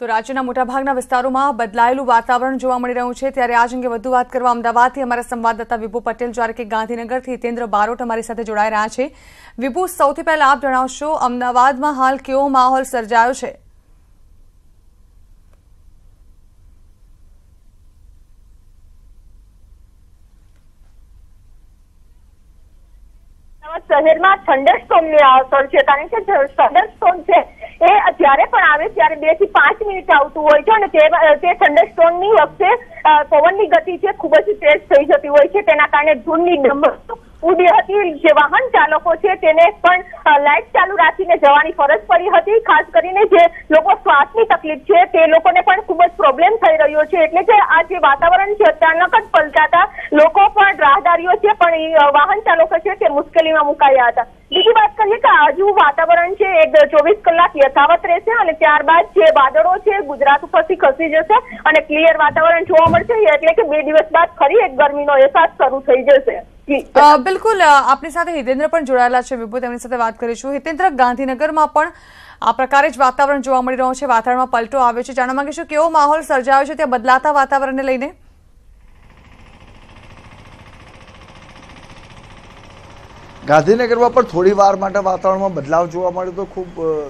તો રાજ્યના મોટાભાગના વિસ્તારોમાં બદલાયેલું વાતાવરણ જોવા મળી રહ્યું છે. ત્યારે આજ અંગે વધુ વાત કરવા અમદાવાદથી અમારા સંવાદદાતા વિભુ પટેલ, જ્યારે કે ગાંધીનગરથી હિતેન્દ્ર બારોટ અમારી સાથે જોડાઈ રહ્યા છે. વિભુ, સૌથી પહેલા આપ જણાવશો, અમદાવાદમાં હાલ કેવો માહોલ સર્જાયો છે? શહેરમાં થંડરસ્ટોમની અસર છે. કારણ કે થંડરસ્ટોમ છે એ જ્યારે પણ આવે ત્યારે બેથી પાંચ મિનિટ આવતું હોય છે અને તે થંડરસ્ટોમની વખતે પવનની ગતિ છે ખૂબ જ તેજ થઈ જતી હોય છે. તેના કારણે ધૂળની નંબર ઉડી હતી. જે વાહન ચાલકો છે તેને પણ લાઇટ ચાલુ રાખીને જવાની ફરજ પડી હતી. ખાસ કરીને જે લોકો શ્વાસની તકલીફ છે, તે લોકોને પણ ખૂબ જ પ્રોબ્લેમ થઈ રહ્યો છે. એટલે કે આ જે વાતાવરણ છે, અચાનક જ પલટાતા લોકો પણ રાહદારીઓ છે, પણ વાહન ચાલકો છે તે મુશ્કેલીમાં મુકાયા હતા. બીજી વાત કરીએ કે આજુ વાતાવરણ છે, એક ચોવીસ કલાક યથાવત રહેશે અને ત્યારબાદ જે વાદળો છે, ગુજરાત ઉપરથી ખસી જશે અને ક્લિયર વાતાવરણ જોવા મળશે. એટલે કે બે દિવસ બાદ ફરી એક ગરમીનો અહેસાસ શરૂ થઈ જશે. બિલકુલ આપની સાથે હિતેન્દ્ર પણ જોડાયેલા છે. વિભુ તેમની સાથે વાત કરીશું. હિતેન્દ્ર, ગાંધીનગરમાં પણ આ પ્રકારે જ વાતાવરણ જોવા મળી રહ્યું છે. વાતાવરણમાં પલટો આવ્યો છે. જાણવા માંગીશું, કેવો માહોલ સર્જાયો છે? ત્યાં બદલાતા વાતાવરણને લઈને? ગાંધીનગરમાં પણ થોડી વાર માટે વાતાવરણમાં બદલાવ જોવા મળ્યો તો ખૂબ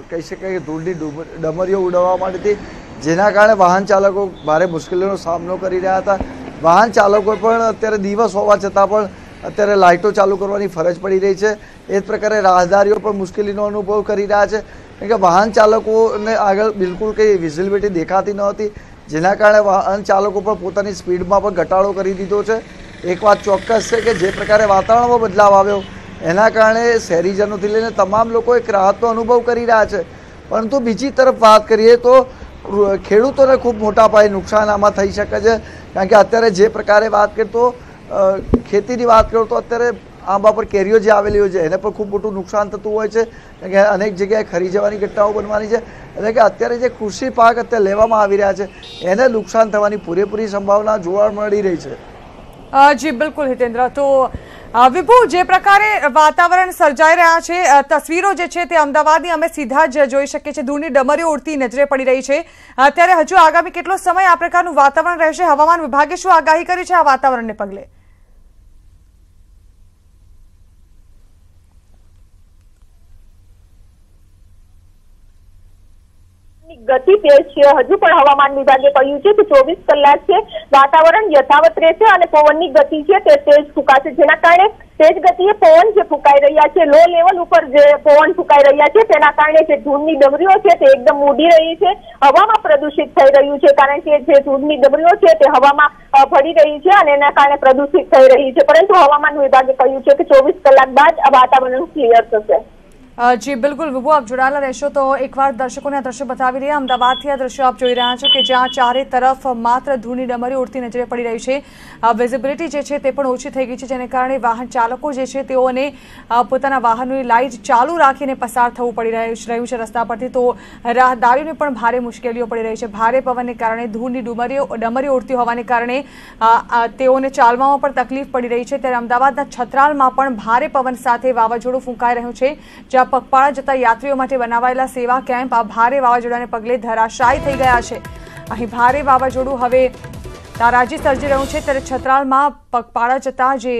કહી શકાય કે ધૂળની ડુમ- ડમરીઓ ઉડવા માંડી હતી. જેના કારણે વાહન ચાલકો ભારે મુશ્કેલીનો સામનો કરી રહ્યા હતા. વાહન ચાલકો પણ અત્યારે દિવસ હોવા છતાં પણ અત્યારે લાઇટો ચાલુ કરવાની ફરજ પડી રહી છે. એ જ પ્રકારે રાહદારીઓ પણ મુશ્કેલીનો અનુભવ કરી રહ્યા છે. કારણ કે વાહન ચાલકોને આગળ બિલકુલ કંઈ વિઝિબિલિટી દેખાતી ન હતી. જેના કારણે વાહન ચાલકો પણ પોતાની સ્પીડમાં પણ ઘટાડો કરી દીધો છે. એક વાત ચોક્કસ છે કે જે પ્રકારે વાતાવરણમાં બદલાવ આવ્યો એના કારણે શહેરીજનોથી લઈને તમામ લોકો એક રાહતનો અનુભવ કરી રહ્યા છે. પરંતુ બીજી તરફ વાત કરીએ તો ખેડૂતોને ખૂબ મોટા પાયે નુકસાન આમાં થઈ શકે છે. કારણ કે અત્યારે જે પ્રકારે વાત કરીએ તો ખેતીની વાત કરું તો અત્યારે આંબા પર કેરીઓ જે આવેલી હોય છે, એને પણ ખૂબ મોટું નુકસાન થતું હોય છે. કારણ કે અનેક જગ્યાએ ખરી જવાની ઘટનાઓ બનવાની છે. એટલે કે અત્યારે જે કૃષિ પાક અત્યારે લેવામાં આવી રહ્યા છે, એને નુકસાન થવાની પૂરેપૂરી સંભાવના જોવા મળી રહી છે. જી, બિલકુલ હિતેન્દ્ર. તો વિભુ, જે પ્રકારે વાતાવરણ સર્જાઈ રહ્યા છે તસવીરો જે છે તે અમદાવાદની અમે સીધા જ જોઈ શકીએ છીએ. દૂરની ડમરીઓ ઉડતી નજરે પડી રહી છે. અત્યારે હજુ આગામી કેટલો સમય આ પ્રકારનું વાતાવરણ રહેશે? હવામાન વિભાગે શું આગાહી કરી છે આ વાતાવરણને પગલે? ગતિ તેજ છે. હજુ પણ હવામાન વિભાગે કહ્યું છે કે ચોવીસ કલાક છે. વાતાવરણ યથાવત રહેશે અને પવનની ગતિ છે તે તેજ ફૂંકાશે. જેના કારણે તેજ ગતિએ પવન જે ફૂંકાઈ રહ્યા છે લો લેવલ ઉપર જે પવન ફૂંકાઈ રહ્યા છે, તેના કારણે જે ધૂળની ડમરીઓ છે તે એકદમ ઉડી રહી છે. હવામાં પ્રદૂષિત થઈ રહ્યું છે કારણ કે જે ધૂળની ડમરીઓ છે તે હવામાં ફરી રહી છે અને એના કારણે પ્રદૂષિત થઈ રહી છે. પરંતુ હવામાન વિભાગે કહ્યું છે કે ચોવીસ કલાક બાદ વાતાવરણ ક્લિયર થશે. જી, બિલકુલ, વિભુ, આપ જોડાયેલા રહેશો તો એકવાર દર્શકોને આ દ્રશ્ય બતાવી રહ્યા અમદાવાદથી આ દ્રશ્ય આપ જોઈ રહ્યા છો કે જ્યાં ચારે તરફ માત્ર ધૂળની ડમરી ઉડતી નજરે પડી રહી છે. વિઝિબિલિટી જે છે તે પણ ઓછી થઈ ગઈ છે, જેને કારણે વાહન ચાલકો જે છે તેઓને પોતાના વાહનની લાઇટ ચાલુ રાખીને પસાર થવું પડી રહ્યું છે- રસ્તા પરથી. તો રાહદારીઓને પણ ભારે મુશ્કેલીઓ પડી રહી છે. ભારે પવનને કારણે ધૂળની ડુમરીઓ, ડમરીઓ ઉડતી હોવાને કારણે તેઓને ચાલવામાં પણ તકલીફ પડી રહી છે. ત્યારે અમદાવાદના છત્રાલમાં પણ ભારે પવન સાથે વાવાઝોડું ફૂંકાઈ રહ્યું છે, જ્યાં પગપાળા જતા યાત્રીઓ માટે બનાવાયેલા સેવા કેમ્પ આ ભારે વાવાઝોડાને પગલે ધરાશાયી થઈ ગયા છે. અહીં ભારે વાવાઝોડું હવે તારાજી સર્જી રહ્યું છે ત્યારે છત્રાલમાં પગપાળા જતા જે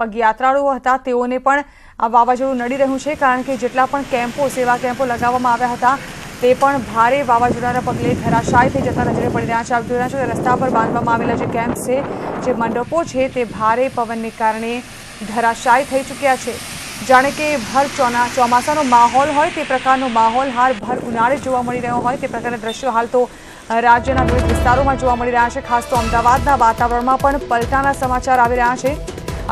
પગયાત્રાળુઓ હતા તેઓને પણ આ વાવાઝોડું નડી રહ્યું છે કારણ કે જેટલા પણ કેમ્પો, સેવા કેમ્પો લગાવવામાં આવ્યા હતા તે પણ ભારે વાવાઝોડાના પગલે ધરાશાય થઈ જતા નજરે પડી રહ્યા છે. આપ જોઈ રહ્યા છો રસ્તા પર બાંધવામાં આવેલા જે કેમ્પ છે, જે મંડપો છે તે ભારે પવનને કારણે ધરાશાય થઈ ચૂક્યા છે. જાણે કે ભર ચોના ચોમાસાનો માહોલ હોય તે પ્રકારનો માહોલ હાલ ભર ઉનાળે જોવા મળી રહ્યો હોય તે પ્રકારના દ્રશ્યો હાલ તો રાજ્યના વિવિધ વિસ્તારોમાં જોવા મળી રહ્યા છે. ખાસ તો અમદાવાદના વાતાવરણમાં પણ પલટાના સમાચાર આવી રહ્યા છે.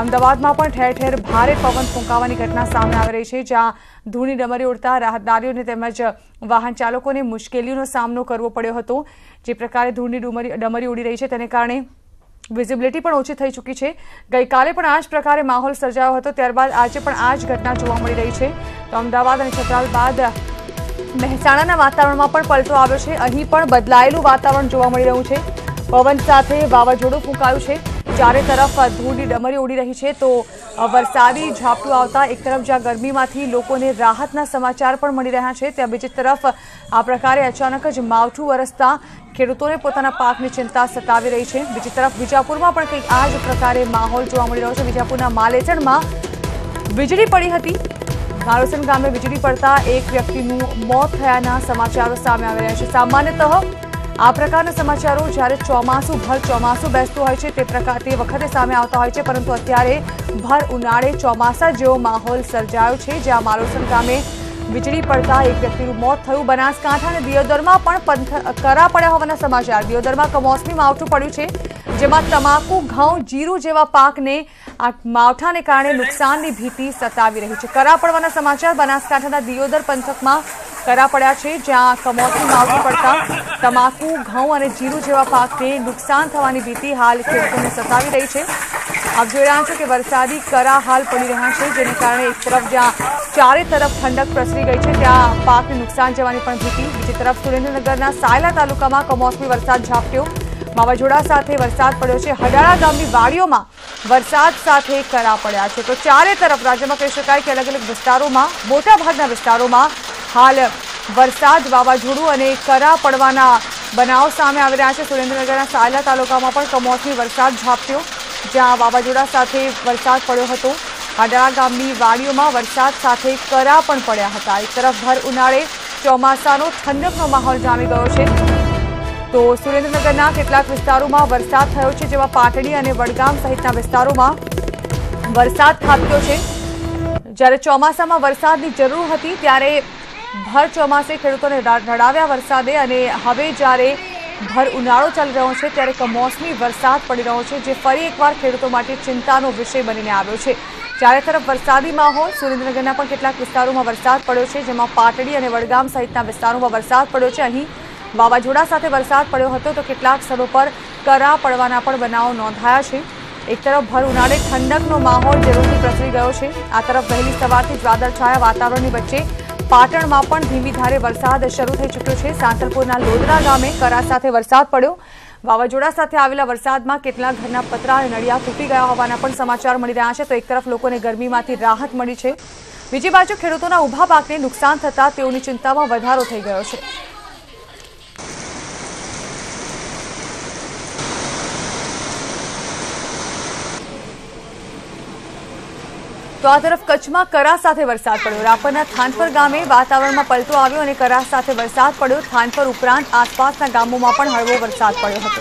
અમદાવાદમાં પણ ઠેર ઠેર ભારે પવન ફૂંકાવાની ઘટના સામે આવી રહી છે, જ્યાં ધૂળની ડમરી ઉડતા રાહદારીઓને તેમજ વાહન ચાલકોને મુશ્કેલીઓનો સામનો કરવો પડ્યો હતો. જે પ્રકારે ધૂળની ડુમરી ડમરી ઉડી રહી છે તેને કારણે વિઝિબિલિટી પણ ઓછી થઈ ચૂકી છે. ગઈકાલે પણ આ જ પ્રકારે માહોલ સર્જાયો હતો. ત્યારબાદ આજે પણ આ જ ઘટના જોવા મળી રહી છે. તો અમદાવાદ અને છત્રાલ બાદ મહેસાણાના વાતાવરણમાં પણ પલટો આવ્યો છે. અહીં પણ બદલાયેલું વાતાવરણ જોવા મળી રહ્યું છે. પવન સાથે વાવાઝોડું ફૂંકાયું છે. ચારે તરફ ધૂળની ડમરી ઉડી રહી છે તો વરસાદી ઝાપટું આવતા એક તરફ જ્યાં ગરમીમાંથી લોકોને રાહતના સમાચાર પણ મળી રહ્યા છે, ત્યાં બીજી તરફ આ પ્રકારે અચાનક જ માવઠું વરસતા ખેડૂતોને પોતાના પાકની ચિંતા સતાવી રહી છે. બીજી તરફ વિજાપુરમાં પણ કંઈક આ જ પ્રકારે માહોલ જોવા મળી રહ્યો છે. વિજાપુરના માલેચણમાં વીજળી પડી હતી. મારોસન ગામે વીજળી પડતા એક વ્યક્તિનું મોત થયાના સમાચારો સામે આવી રહ્યા છે. સામાન્યતઃ આ પ્રકારના સમાચારો જ્યારે ચોમાસું, ભર ચોમાસું બેસતું હોય છે તે પ્રકાર, તે વખતે સામે આવતા હોય છે, પરંતુ અત્યારે ભર ઉનાળે ચોમાસા જેવો માહોલ સર્જાયો છે, જ્યાં મારોસન ગામે વીજળી પડતા એક વ્યક્તિનું મોત થયું. બનાસકાંઠા અને દિયોદરમાં પણ કરા પડ્યા હોવાના સમાચાર. દિયોદરમાં કમોસમી માવઠું પડ્યું છે, જેમાં તમાકુ, ઘઉં, જીરું જેવા પાકને આ માવઠાને કારણે નુકસાનની ભીતિ સતાવી રહી છે. કરા પડવાના સમાચાર બનાસકાંઠાના દિયોદર પંથકમાં કરા પડ્યા છે, જ્યાં કમોસમી માવઠું પડતા તમાકુ, ઘઉં અને જીરું જેવા પાકને નુકસાન થવાની ભીતિ હાલ ખેડૂતોને સતાવી રહી છે. આપ જોઈ રહ્યા છો કે વરસાદી કરા હાલ પડી રહ્યા છે, જેને કારણે એક તરફ જ્યાં ચારે તરફ ઠંડક પ્રસરી ગઈ છે, ત્યાં પાકને નુકસાન જવાની પણ ભીતિ. બીજી તરફ સુરેન્દ્રનગરના સાયલા તાલુકામાં કમોસમી વરસાદ ઝાપટ્યો. વાવાઝોડા સાથે વરસાદ પડ્યો છે. હડાળા ગામની વાડીઓમાં વરસાદ સાથે કરા પડ્યા છે. તો ચારે તરફ રાજ્યમાં કહી શકાય કે અલગ અલગ વિસ્તારોમાં, મોટાભાગના વિસ્તારોમાં હાલ વરસાદ વાવાઝોડું અને કરા પડવાના બનાવ સામે આવી રહ્યા છે. સુરેન્દ્રનગરના સાયલા તાલુકામાં પણ કમોસમી વરસાદ ઝાપ્યો જ્યાં વાવાઝોડા સાથે વરસાદ પડ્યો હતો. હાડળા ગામની વાડીઓમાં વરસાદ સાથે કરા પણ પડ્યા હતા. એક તરફ ભર ઉનાળે ચોમાસાનો ઠંડકનો માહોલ જામી ગયો છે. તો સુરેન્દ્રનગરના કેટલાક વિસ્તારોમાં વરસાદ થયો છે, જેમાં પાટડી અને વડગામ સહિતના વિસ્તારોમાં વરસાદ થાપ્યો છે. જ્યારે ચોમાસામાં વરસાદની જરૂર હતી, ત્યારે ભર ચોમાસે ખેડૂતોને રડાવ્યા વરસાદે અને હવે જ્યારે ભર ઉનાળો ચાલી રહ્યો છે, ત્યારે કમોસમી વરસાદ પડી રહ્યો છે, જે ફરી એકવાર ખેડૂતો માટે ચિંતાનો વિષય બનીને આવ્યો છે. ચારે તરફ વરસાદી માહોલ, સુરેન્દ્રનગરના પણ કેટલાક વિસ્તારોમાં વરસાદ પડ્યો છે, જેમાં પાટડી અને વડગામ સહિતના વિસ્તારોમાં વરસાદ પડ્યો છે. અહીં વાવાઝોડા સાથે વરસાદ પડ્યો હતો, તો કેટલાક સ્થળો પર કરા પડવાના પણ બનાવો નોંધાયા છે. એક તરફ ભર ઉનાળે ઠંડકનો માહોલ જરૂરથી પ્રસરી ગયો છે. આ તરફ વહેલી સવારથી જ વાદળછાયા વાતાવરણની વચ્ચે પાટણમાં પણ ધીમી ધારે વરસાદ શરૂ થઈ ચૂક્યો છે. સાંતલપુરના લોદરા ગામે કરા સાથે વરસાદ પડ્યો. વાવાઝોડા સાથે આવેલા વરસાદમાં કેટલાક ઘરના પતરા અને નળિયા તૂટી ગયા હોવાના પણ સમાચાર મળી રહ્યા છે. તો એક તરફ લોકોને ગરમીમાંથી રાહત મળી છે. બીજી બાજુ ખેડૂતોના ઊભા પાકને નુકસાન થતાં તેઓની ચિંતામાં વધારો થઈ ગયો છે. તો આ તરફ કચ્છમાં કરા સાથે વરસાદ પડ્યો. રાપરના થાનપર ગામે વાતાવરણમાં પલટો આવ્યો અને કરા સાથે વરસાદ પડ્યો. થાનપર ઉપરાંત આસપાસના ગામોમાં પણ હળવો વરસાદ પડ્યો હતો.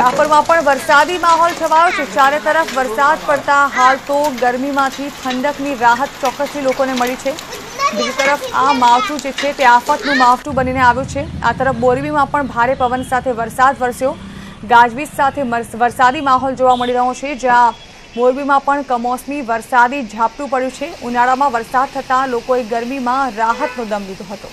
રાપરમાં પણ વરસાદી માહોલ છવાયો છે. ચારે તરફ વરસાદ પડતા હાલ તો ગરમીમાંથી ઠંડકની રાહત ચોક્કસથી લોકોને મળી છે. બીજી તરફ આ માવઠું જે છે તે આફતનું માવઠું બનીને આવ્યું છે. આ તરફ બોરવીમાં પણ ભારે પવન સાથે વરસાદ વરસ્યો. ગાજવીજ સાથે વરસાદી માહોલ જોવા મળી રહ્યો છે, જ્યાં મોરબીમાં પણ કમોસમી વરસાદી ઝાપટું પડ્યું છે. ઉનાળામાં વરસાદ થતાં લોકોએ ગરમીમાં રાહતનો દમ લીધો હતો.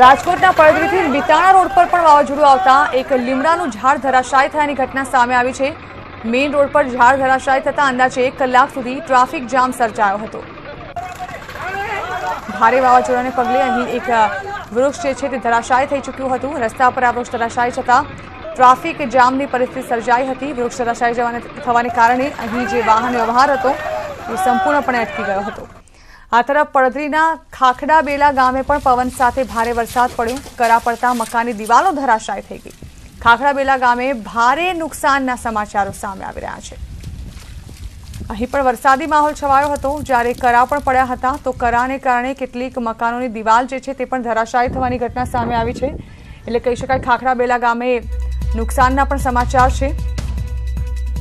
રાજકોટના પડદરીથી બિતાણા રોડ પર પણ વાવાઝોડું આવતા એક લીમડાનું ઝાડ ધરાશાય થયાની ઘટના સામે આવી છે. મેઇન રોડ પર ઝાડ ધરાશાય થતા અંદાજે એક કલાક સુધી ટ્રાફિક જામ સર્જાયો હતો. ભારે વાવાઝોડાને પગલે અહીં એક વૃક્ષ જે છે તે ધરાશાયી થઈ ચૂક્યું હતું. રસ્તા પર આ વૃક્ષ ધરાશાયી થતાં ટ્રાફિક જામની પરિસ્થિતિ સર્જાઈ હતી. વૃક્ષ ધરાશાયી જવાને થવાને કારણે અહીં જે વાહન વ્યવહાર હતો એ સંપૂર્ણપણે અટકી ગયો હતો. આ તરફ પડધરીના ખાખડા બેલા ગામે પણ પવન સાથે ભારે વરસાદ પડ્યો. કરા પડતા મકાનની દિવાલો ધરાશાય થઈ ગઈ. ખાખડા બેલા ગામે ભારે નુકસાનના સમાચારો સામે આવી રહ્યા છે. અહીં પણ વરસાદી માહોલ છવાયો હતો. જ્યારે કરા પણ પડ્યા હતા, તો કરાને કારણે કેટલીક મકાનોની દિવાલ જે છે તે પણ ધરાશાયી થવાની ઘટના સામે આવી છે. એટલે કહી શકાય ખાખરા બેલા ગામે નુકસાનના પણ સમાચાર છે.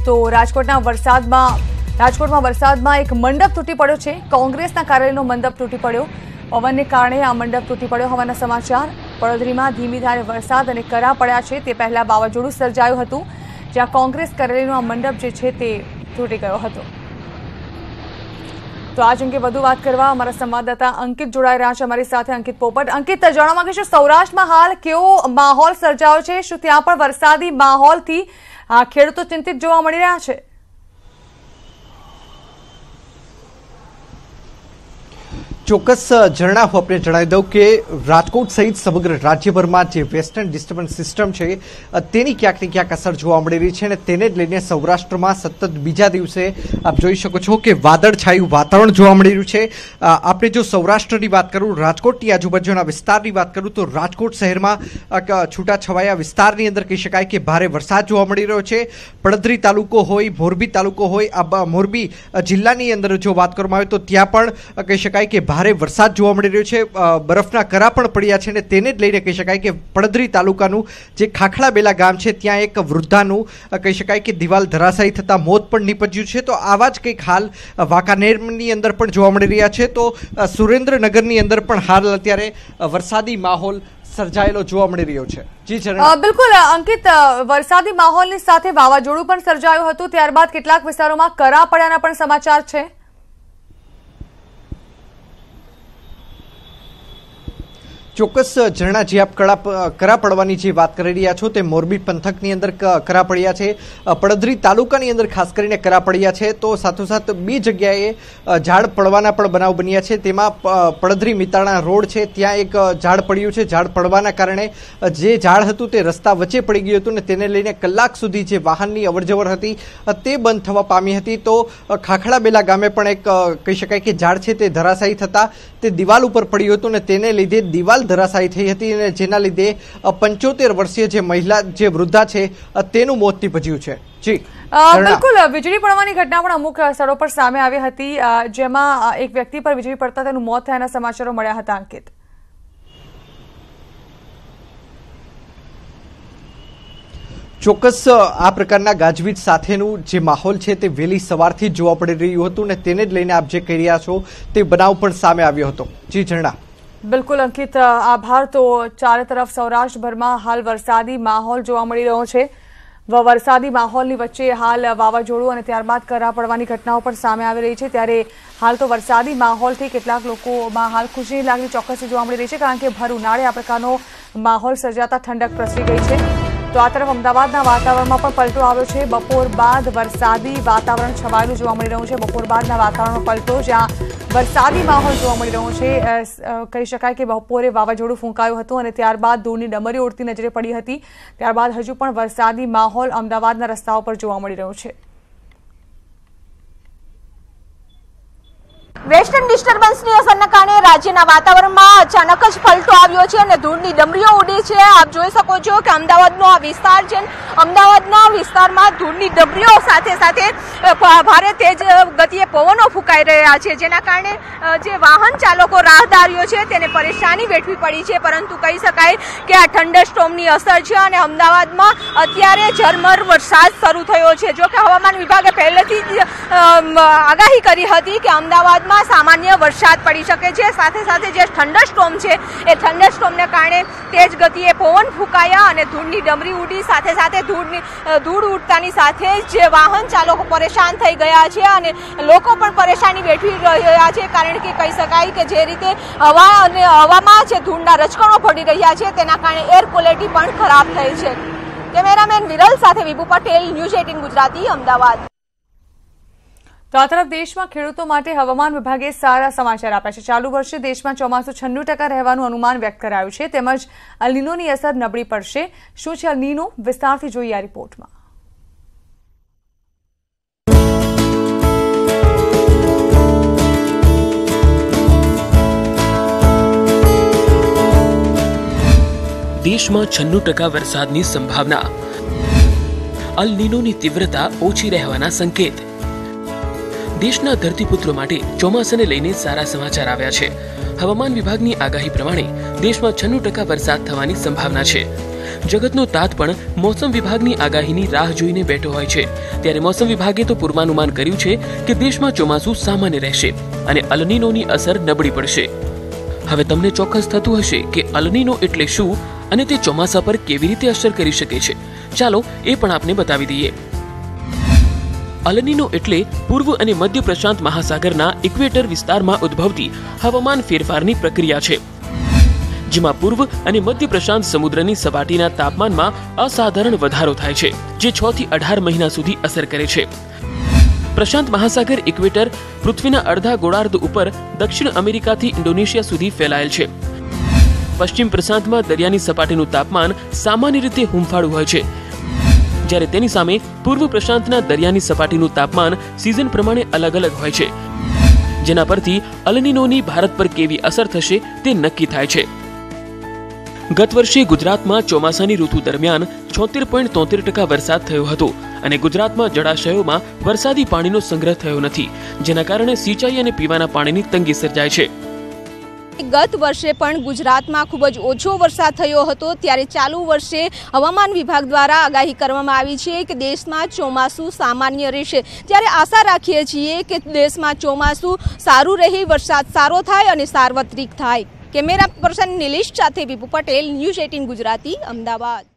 તો રાજકોટના વરસાદમાં, રાજકોટમાં વરસાદમાં એક મંડપ તૂટી પડ્યો છે. કોંગ્રેસના કાર્યાલયનો મંડપ તૂટી પડ્યો. પવનને કારણે આ મંડપ તૂટી પડ્યો હોવાના સમાચાર. વડોદરીમાં ધીમી ધારે વરસાદ અને કરા પડ્યા છે તે પહેલા વાવાઝોડું સર્જાયું હતું. જ્યાં કોંગ્રેસ કાર્યાલયનો આ મંડપ જે છે તે તૂટી ગયો હતો. તો આજ અંગે વધુ વાત કરવા અમારા સંવાદદાતા અંકિત જોડાઈ રહ્યા છે અમારી સાથે. અંકિત પોપટ, અંકિત જાણવા માંગે છે સૌરાષ્ટ્રમાં હાલ કેવો માહોલ સર્જાયો છે? શું ત્યાં પણ વરસાદી માહોલથી ખેડૂતો ચિંતિત જોવા મળી રહ્યા છે? ચોક્કસ હું આપને જણાવી દઉં કે રાજકોટ સહિત સમગ્ર રાજ્યભરમાં જે વેસ્ટર્ન ડિસ્ટર્બન્સ સિસ્ટમ છે તેની ક્યાંક ને ક્યાંક અસર જોવા મળી રહી છે અને તેને જ લઈને સૌરાષ્ટ્રમાં સતત બીજા દિવસે આપ જોઈ શકો છો કે વાદળછાયું વાતાવરણ જોવા મળી રહ્યું છે. આપણે જો સૌરાષ્ટ્રની વાત કરું, રાજકોટની આજુબાજુના વિસ્તારની વાત કરું, તો રાજકોટ શહેરમાં છૂટાછવાયા વિસ્તારની અંદર કહી શકાય કે ભારે વરસાદ જોવા મળી રહ્યો છે. પડદરી તાલુકો હોય, મોરબી તાલુકો હોય આ મોરબી જિલ્લાની અંદર જો વાત કરવામાં આવે તો ત્યાં પણ કહી શકાય કે ભારે વરસાદ જોવા મળી રહ્યો છે. બરફના કરા પણ પડ્યા છે અને તેને જ લઈને કહી શકાય કે પડદરી તાલુકાનું જે ખાખડાબેલા ગામ છે, ત્યાં એક વૃદ્ધાનું કહી શકાય કે દિવાલ ધરાશાયી થતાં મોત પણ નીપજ્યું છે. તો આવા જ કંઈક હાલ વાંકાનેરની અંદર પણ જોવા મળી રહ્યા છે. તો સુરેન્દ્રનગરની અંદર પણ હાલ અત્યારે વરસાદી માહોલ સર્જાયેલો જોવા મળી રહ્યો છે. જી બિલકુલ અંકિત વરસાદી માહોલની સાથે વાવાઝોડું પણ સર્જાયું હતું. ત્યારબાદ કેટલાક વિસ્તારોમાં કરા પડ્યાના પણ સમાચાર છે. ચોક્કસ ઝરણા જે આપ કળા કરા પડવાની જે વાત કરી રહ્યા છો તે મોરબી પંથકની અંદર કરા પડ્યા છે. પડદરી તાલુકાની અંદર ખાસ કરીને કરા પડ્યા છે. તો સાથોસાથ બે જગ્યાએ ઝાડ પડવાના પણ બનાવ બન્યા છે. તેમાં પડદરી મિતાણા રોડ છે. ત્યાં એક ઝાડ પડ્યું છે. ઝાડ પડવાના કારણે જે ઝાડ હતું તે રસ્તા વચ્ચે પડી ગયું હતું ને તેને લઈને કલાક સુધી જે વાહનની અવરજવર હતી તે બંધ થવા પામી હતી. તો ખાખડા ખાખડાબેલા ગામે પણ એક કહી શકાય કે ઝાડ છે તે ધરાશાયી થતા તે દિવાલ ઉપર પડ્યું હતું ને તેને લીધે દિવાલ ધરાશાયી થઈ હતી અને જેના લીધે પંચોતેર વર્ષીય જે મહિલા જે વૃદ્ધા છે તેનું મોત નીપજ્યું છે. જી. બિલકુલ વીજળી પડવાની ઘટના પણ અમુક સ્થળો પર સામે આવી હતી. જેમાં એક વ્યક્તિ પર વીજળી પડતા તેનું મોત થયાના સમાચારો મળ્યા હતા અંકિત. ચોક્કસ આ પ્રકારના ગાજવીજ સાથેનું જે માહોલ છે તે વહેલી સવારથી જોવા પડી રહ્યું હતું ને તેને જ લઈને આપ જે કહી રહ્યા છો તે બનાવ પણ સામે આવ્યો હતો. જી ઝરણા. બિલકુલ, અંકિત આભાર. તો ચારે તરફ સૌરાષ્ટ્રભરમાં હાલ વરસાદી માહોલ જોવા મળી રહ્યો છે. વરસાદી માહોલની વચ્ચે હાલ વાવાઝોડું અને ત્યારબાદ કરા પડવાની ઘટનાઓ પણ સામે આવી રહી છે. ત્યારે હાલ તો વરસાદી માહોલથી કેટલાક લોકોમાં હાલ ખુશીની લાગણી ચોક્કસ જોવા મળી રહી છે, કારણ કે ભર ઉનાળે આ પ્રકારનો માહોલ સર્જાતા ઠંડક પ્રસરી ગઈ છે. તો આ તરફ અમદાવાદના વાતાવરણમાં પણ પલટો આવ્યો છે. બપોર બાદ વરસાદી વાતાવરણ છવાયેલું જોવા મળી રહ્યું છે. બપોર બાદના વાતાવરણમાં પલટો, જ્યાં વરસાદી માહોલ જોવા મળી રહ્યો છે. કહી શકાય કે બપોરે વાવાઝોડું ફૂંકાયું હતું અને ત્યારબાદ દૂરની ડમરી ઉડતી નજરે પડી હતી. ત્યારબાદ હજુ પણ વરસાદી માહોલ અમદાવાદના રસ્તાઓ પર જોવા મળી રહ્યો છે. વેસ્ટર્ન ડિસ્ટર્બન્સની અસરના કારણે રાજ્યના વાતાવરણમાં અચાનક જ પલટો આવ્યો છે અને ધૂળની ડમરીઓ ઉડી છે. આપ જોઈ શકો છો કે અમદાવાદનો આ વિસ્તાર છે. અમદાવાદના વિસ્તારમાં ધૂળની ડબરીઓ સાથે સાથે ભારે તેજ ગતિએ પવનો ફૂંકાઈ રહ્યા છે, જેના કારણે જે વાહન ચાલકો રાહદારીઓ છે તેને પરેશાની વેઠવી પડી છે. પરંતુ કહી શકાય કે આ થંડરસ્ટોમની અસર છે અને અમદાવાદમાં અત્યારે ઝરમર વરસાદ શરૂ થયો છે. જોકે હવામાન વિભાગે પહેલેથી જ આગાહી કરી હતી કે અમદાવાદમાં સામાન્ય વરસાદ પડી શકે છે. સાથે સાથે જે થંડરસ્ટોમ છે, એ થંડરસ્ટોમને કારણે તેજ ગતિએ પવન ફૂંકાયા અને ધૂળની ડમરી ઉડી. સાથે સાથે ધૂળની ધૂળ ઉડતાની સાથે જ વાહન ચાલકો પરેશાન થઈ ગયા છે અને લોકો પણ પરેશાની વેઠવી રહ્યા છે કારણ કે કહી શકાય કે જે રીતે હવા અને હવામાં જે ધૂળના રચકણો પડી રહ્યા છે તેના કારણે એર ક્વોલિટી પણ ખરાબ થઈ છે. કેમેરામેન વિરલ સાથે વિભુ પટેલ, ન્યૂઝ એટીન ગુજરાતી, અમદાવાદ. તો આ તરફ દેશમાં ખેડૂતો માટે હવામાન વિભાગે સારા સમાચાર આપ્યા છે. ચાલુ વર્ષે દેશમાં ચોમાસું છન્નું ટકા રહેવાનું અનુમાન વ્યક્ત કરાયું છે. તેમજ અલનીનોની અસર નબળી પડશે. શું છે અલનીનો વિસ્તારથી જોઈએ આ રિપોર્ટમાં. દેશમાં છન્નું ટકા વરસાદની સંભાવના. અલ નીનોની તીવ્રતા ઓછી રહેવાના સંકેત. દેશના ધરતીપુત્રો માટે ચોમાસાને લઈને સારા સમાચાર આવ્યા છે. હવામાન વિભાગની આગાહી પ્રમાણે દેશમાં છન્નું ટકા વરસાદ થવાની સંભાવના છે. જગતનો તાત પણ મોસમ વિભાગની આગાહીની રાહ જોઈને બેઠો હોય છે. ત્યારે મોસમ વિભાગે તો પૂર્વાનુમાન કર્યું છે કે દેશમાં ચોમાસું સામાન્ય રહેશે અને અલનીનોની અસર નબળી પડશે. હવે તમને ચોક્કસ થતું હશે કે અલનીનો એટલે શું અને તે ચોમાસા પર કેવી રીતે અસર કરી શકે છે. ચાલો એ પણ આપને બતાવી દઈએ. અલનીનો એટલે પૂર્વ અને મધ્ય પ્રશાંત મહાસાગરના ઇક્વેટર વિસ્તારમાં ઉદ્ભવતી હવામાન ફેરફારની પ્રક્રિયા છે. જેમાં પૂર્વ અને મધ્ય પ્રશાંત સમુદ્રની સપાટીના તાપમાનમાં અસાધારણ વધારો થાય છે, જે છ થી અઢાર મહિના સુધી અસર કરે છે. પ્રશાંત મહાસાગર ઇક્વેટર પૃથ્વીના અડધા ગોળાર્ધ ઉપર દક્ષિણ અમેરિકાથી ઇન્ડોનેશિયા સુધી ફેલાયેલ છે. પશ્ચિમ પ્રશાંતમાં દરિયાની સપાટીનું તાપમાન સામાન્ય રીતે હુંફાળું હોય છે જ્યારે તેની સામે પૂર્વ પ્રશાંતના દરિયાની સપાટીનું તાપમાન સિઝન પ્રમાણે અલગ અલગ હોય છે. જેના પરથી અલનિનોની ભારત પર કેવી અસર થશે તે નક્કી થાય છે. ગત વર્ષે ગુજરાતમાં ચોમાસાની ઋતુ દરમિયાન છોતેર પોઈન્ટ તોતેર ટકા વરસાદ થયો હતો અને ગુજરાતમાં જળાશયોમાં વરસાદી પાણીનો સંગ્રહ થયો નથી, જેના કારણે સિંચાઈ અને પીવાના પાણીની તંગી સર્જાય છે. ગત વર્ષે પણ ગુજરાતમાં ખૂબ જ ઓછો વરસાદ થયો હતો. ત્યારે ચાલુ વર્ષે હવામાન વિભાગ દ્વારા આગાહી કરવામાં આવી છે કે દેશમાં ચોમાસું સામાન્ય રહેશે. ત્યારે આશા રાખીએ છીએ કે દેશમાં ચોમાસું સારું રહે, વરસાદ સારો થાય અને સાર્વત્રિક થાય. કેમેરા પર્સન નિલેશ સાથે વિપુ પટેલ, ન્યૂઝ એટીન ગુજરાતી, અમદાવાદ.